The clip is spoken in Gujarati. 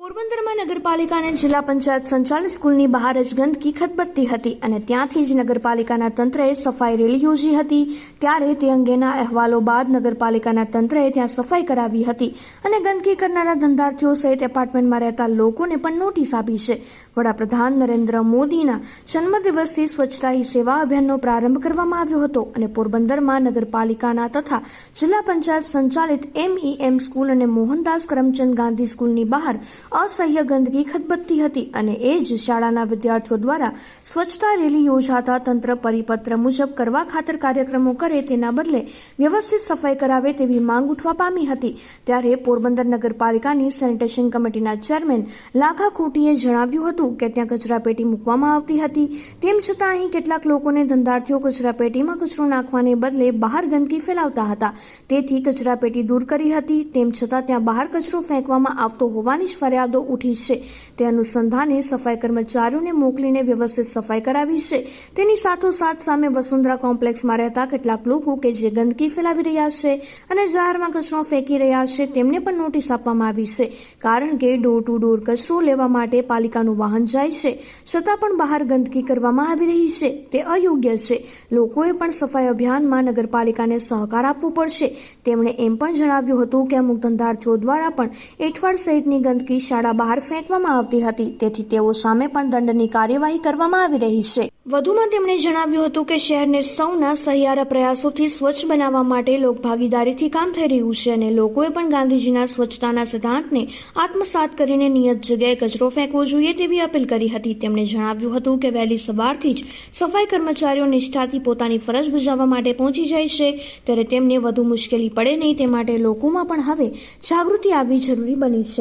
પોરબંદરમાં નગરપાલિકા અને જિલ્લા પંચાયત સંચાલિત સ્કૂલની બહાર જ ગંદકી ખતબત્તી હતી અને ત્યાંથી જ નગરપાલિકાના તંત્રએ સફાઈ રેલી યોજી હતી. ત્યારે તે અંગેના અહેવાલો બાદ નગરપાલિકાના તંત્રએ ત્યાં સફાઈ કરાવી હતી અને ગંદકી કરનારા ધંધાર્થીઓ સહિત એપાર્ટમેન્ટમાં રહેતા લોકોને પણ નોટિસ આપી છે. વડાપ્રધાન નરેન્દ્ર મોદીના જન્મદિવસથી સ્વચ્છતા હી સેવા અભિયાનનો પ્રારંભ કરવામાં આવ્યો હતો અને પોરબંદરમાં નગરપાલિકાના તથા જિલ્લા પંચાયત સંચાલિત એમઈએમ સ્કૂલ અને મોહનદાસ કરમચંદ ગાંધી સ્કૂલની બહાર અસહ્ય ગંદકી ખદબદતી હતી અને એ જ શાળાના વિદ્યાર્થીઓ દ્વારા સ્વચ્છતા રેલી યોજાતા તંત્ર પરિપત્ર મુજબ કરવા ખાતર કાર્યક્રમો કરે તેના બદલે વ્યવસ્થિત સફાઈ કરાવે તેવી માંગ ઉઠવા પામી હતી. ત્યારે પોરબંદર નગરપાલિકાની સેનિટેશન કમિટીના ચેરમેન લાખા ખોટીએ જણાવ્યું હતું કે ત્યાં કચરાપેટી મૂકવામાં આવતી હતી. તેમ છતાં અહીં કેટલાક લોકોને ધંધાર્થીઓ કચરાપેટીમાં કચરો નાખવાને બદલે બહાર ગંદકી ફેલાવતા હતા. તેથી કચરાપેટી દૂર કરી હતી. તેમ છતાં ત્યાં બહાર કચરો ફેંકવામાં આવતો હોવાની જ ફરિયાદો ઉઠી છે. તે અનુસંધાને સફાઈ કર્મચારીઓને મોકલીને વ્યવસ્થિત સફાઈ કરાવી છે. તેની સાથોસાથ સામે વસુંધરા કોમ્પ્લેક્સમાં રહેતા કેટલાક લોકો કે જે ગંદકી ફેલાવી રહ્યા છે અને જાહેરમાં કચરો ફેંકી રહ્યા છે તેમને પણ નોટિસ આપવામાં આવી છે. કારણ કે ડોર ટુ ડોર કચરો લેવા માટે પાલિકાનું વાહન જાય છે. છતાં પણ બહાર ગંદકી કરવામાં આવી રહી છે. તે અયોગ્ય છે. લોકોએ પણ સફાઈ અભિયાનમાં નગરપાલિકાને સહકાર આપવો પડશે. તેમણે એમ પણ જણાવ્યું હતું કે અમુક ધંધાર્થીઓ દ્વારા પણ એઠવાડ સહિતની ગંદકી શાળા બહાર ફેંકવામાં આવતી હતી. તેથી તેઓ સામે પણ દંડની કાર્યવાહી કરવામાં આવી રહી છે. વધુમાં તેમણે જણાવ્યું હતું કે શહેરને સૌના સહિયારા પ્રયાસોથી સ્વચ્છ બનાવવા માટે લોકભાગીદારીથી કામ થઈ રહ્યું છે અને લોકોએ પણ ગાંધીજીના સ્વચ્છતાના સિદ્ધાંતને આત્મસાત કરીને નિયત જગ્યાએ કચરો ફેંકવો જોઈએ તેવી અપીલ કરી હતી. તેમણે જણાવ્યું હતું કે વહેલી સવારથી જ સફાઈ કર્મચારીઓ નિષ્ઠાથી પોતાની ફરજ બજાવવા માટે પહોંચી જાય છે. ત્યારે તેમને વધુ મુશ્કેલી પડે નહીં, તે માટે લોકોમાં પણ હવે જાગૃતિ આવવી જરૂરી બની છે.